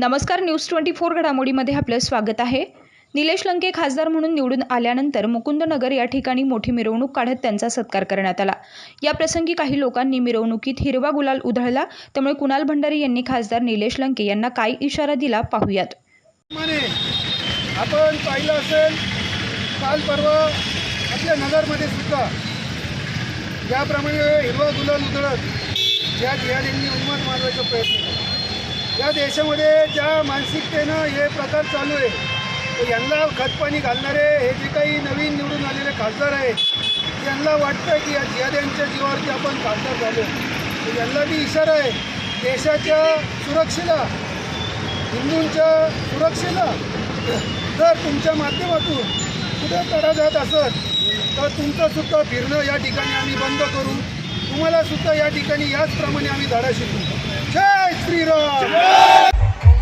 नमस्कार news twenty four घडामोडीमध्ये आपलं स्वागत आहे. निलेश लंके खासदार म्हणून निवडून आल्यानंतर मुकुंदनगर या ठिकाणी मोठी मिरवणूक काढत त्यांचा सत्कार करण्यात आला. या प्रसंगी काही लोकांनी मिरवणुकीत हिरवा गुलाल उधळला. त्यामुळे कुणाल भंडारी यांनी खासदार निलेश लंके यांना काय इशारा दिला पाहूयात. आपण पाहिलं असेल काल परवा आपल्या नगरमध्ये सुद्धा ज्याप्रमाणे हिरवा गुलाल उधळत या ठिकाणी उन्माद मारण्याचा प्रयत्न केला. या देशामध्ये ज्या मानसिकतेनं हे प्रकार चालू आहे तर यांना खतपाणी घालणारे हे जे काही नवीन निवडून आलेले खासदार आहेत यांना वाटतं की या जियाद्यांच्या जीवावरती आपण खासदार झालो. तर यांना बी इशारा आहे देशाच्या सुरक्षेला हिंदूंच्या सुरक्षेला जर तुमच्या माध्यमातून कुठे तडा जात असत तर तुमचंसुद्धा फिरणं या ठिकाणी आम्ही बंद करू. तुम्हालासुद्धा या ठिकाणी याचप्रमाणे आम्ही धडा शिकू. जय